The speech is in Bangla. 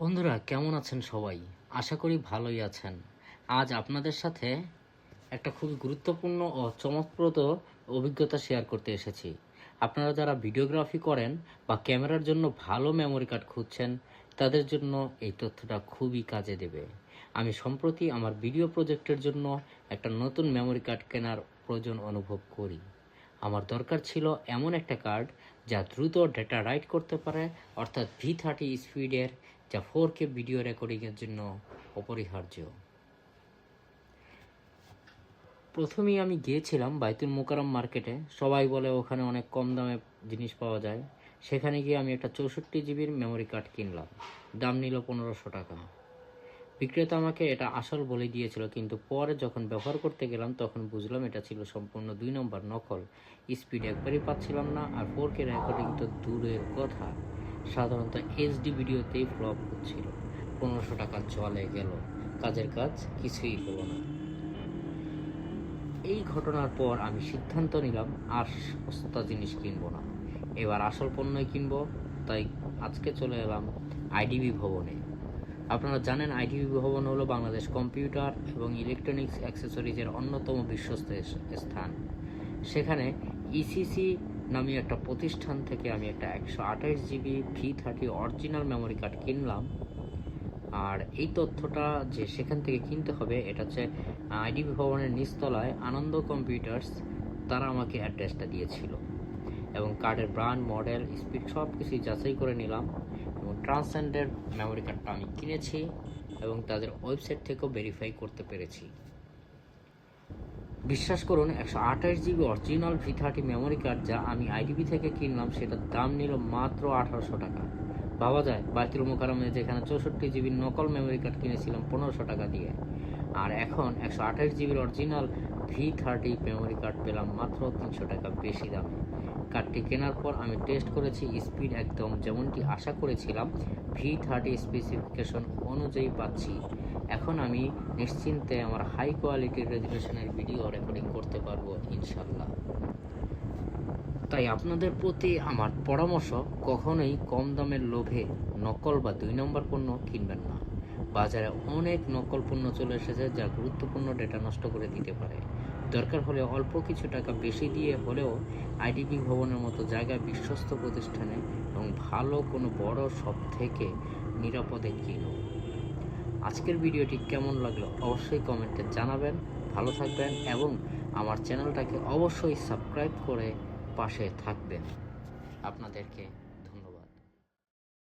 বন্ধুরা, কেমন আছেন সবাই? আশা করি ভালোই আছেন। আজ আপনাদের সাথে একটা খুবই গুরুত্বপূর্ণ ও চমকপ্রদ অভিজ্ঞতা শেয়ার করতে এসেছি। আপনারা যারা ভিডিওগ্রাফি করেন বা ক্যামেরার জন্য ভালো মেমোরি কার্ড খুঁজছেন, তাদের জন্য এই তথ্যটা খুবই কাজে দেবে। আমি সম্প্রতি আমার ভিডিও প্রজেক্টের জন্য একটা নতুন মেমোরি কার্ড কেনার প্রয়োজন অনুভব করি। আমার দরকার ছিল এমন একটা কার্ড যা দ্রুত ডেটা রাইট করতে পারে, অর্থাৎ ভি থার্টি স্পিডের যা ফোর কে ভিডিও রেকর্ডিংয়ের জন্য অপরিহার্য। প্রথমেই আমি গিয়েছিলাম বাইতুল মোকারম মার্কেটে সবাই বলে ওখানে অনেক কম দামে জিনিস পাওয়া যায়। সেখানে গিয়ে আমি একটা চৌষট্টি জিবির মেমোরি কার্ড কিনলাম। দাম নিল পনেরোশো টাকা। বিক্রেতা আমাকে এটা আসল বলে দিয়েছিল, কিন্তু পরে যখন ব্যবহার করতে গেলাম তখন বুঝলাম এটা ছিল সম্পূর্ণ দুই নম্বর নকল। স্পিড একবারই পাচ্ছিলাম না, আর ফোর কে রেকর্ডিং তো দূরের কথা। সাধারণত এইচডি ভিডিওতেই ফ্লপ হচ্ছিল। পনেরোশো টাকা জলে গেল। কাজের কাজ কিছুই হলো না। এই ঘটনার পর আমি সিদ্ধান্ত নিলাম, আর সস্তা জিনিস কিনবো না। এবার আসল পণ্যই কিনবো, তাই আজকে চলে এলাম আইডিবি ভবনে। আপনারা জানেন আইডিবি ভবন হলো বাংলাদেশ কম্পিউটার এবং ইলেকট্রনিক্স অ্যাক্সেসরিজের অন্যতম বিশ্বস্ত স্থান। সেখানে ইসিসি নামে একটা প্রতিষ্ঠান থেকে আমি একটা একশো আঠাশ GB V thirty original memory card কিনলাম। আর এই তথ্যটা যে সেখান থেকে কিনতে হবে, এটা হচ্ছে আইডিবি ভবনের নিচতলায় আনন্দ কম্পিউটার্স, তারা আমাকে অ্যাড্রেসটা দিয়েছিল। এবং কার্ডের ব্র্যান্ড, মডেল, স্পিড সব কিছুই যাচাই করে নিলাম এবং ট্রান্সেন্ডের মেমোরি কার্ডটা আমি কিনেছি এবং তাদের ওয়েবসাইট থেকেও ভেরিফাই করতে পেরেছি। বিশ্বাস করুন, একশো আঠাশ GB original V thirty memory card যা আমি আইডিবি থেকে কিনলাম, সেটার দাম নিল মাত্র আঠারোশো টাকা। ভাবা যায় বাইতুল মোকারমে যেখানে চৌষট্টি জিবির নকল মেমোরি কার্ড কিনেছিলাম পনেরোশো টাকা দিয়ে। আর এখন একশো আঠাশ জিবির original V thirty memory card পেলাম মাত্র তিনশো টাকা বেশি দামে। কার্ডটি কেনার পর আমি টেস্ট করেছি, স্পিড একদম যেমনটি আশা করেছিলাম, ভি থার্টি স্পেসিফিকেশন অনুযায়ী পাচ্ছি। এখন আমি নিশ্চিন্তে আমার হাই কোয়ালিটির রেজুলেশনের ভিডিও রেকর্ডিং করতে পারব ইনশাল্লাহ তাই আপনাদের প্রতি আমার পরামর্শ, কখনোই কম দামের লোভে নকল বা দুই নম্বর পণ্য কিনবেন না। বাজারে অনেক নকল পণ্য চলে এসেছে যা গুরুত্বপূর্ণ ডেটা নষ্ট করে দিতে পারে। দরকার হলে অল্প কিছু টাকা বেশি দিয়ে হলেও আইডিবি ভবনের মতো জায়গায় বিশ্বস্ত প্রতিষ্ঠানে এবং ভালো কোনো বড় সব থেকে নিরাপদে কিনুন। আজকের ভিডিওটি কেমন লাগল অবশ্যই কমেন্টে জানাবেন। ভালো থাকবেন এবং আমার চ্যানেলটাকে অবশ্যই সাবস্ক্রাইব করে পাশে থাকবেন। আপনাদেরকে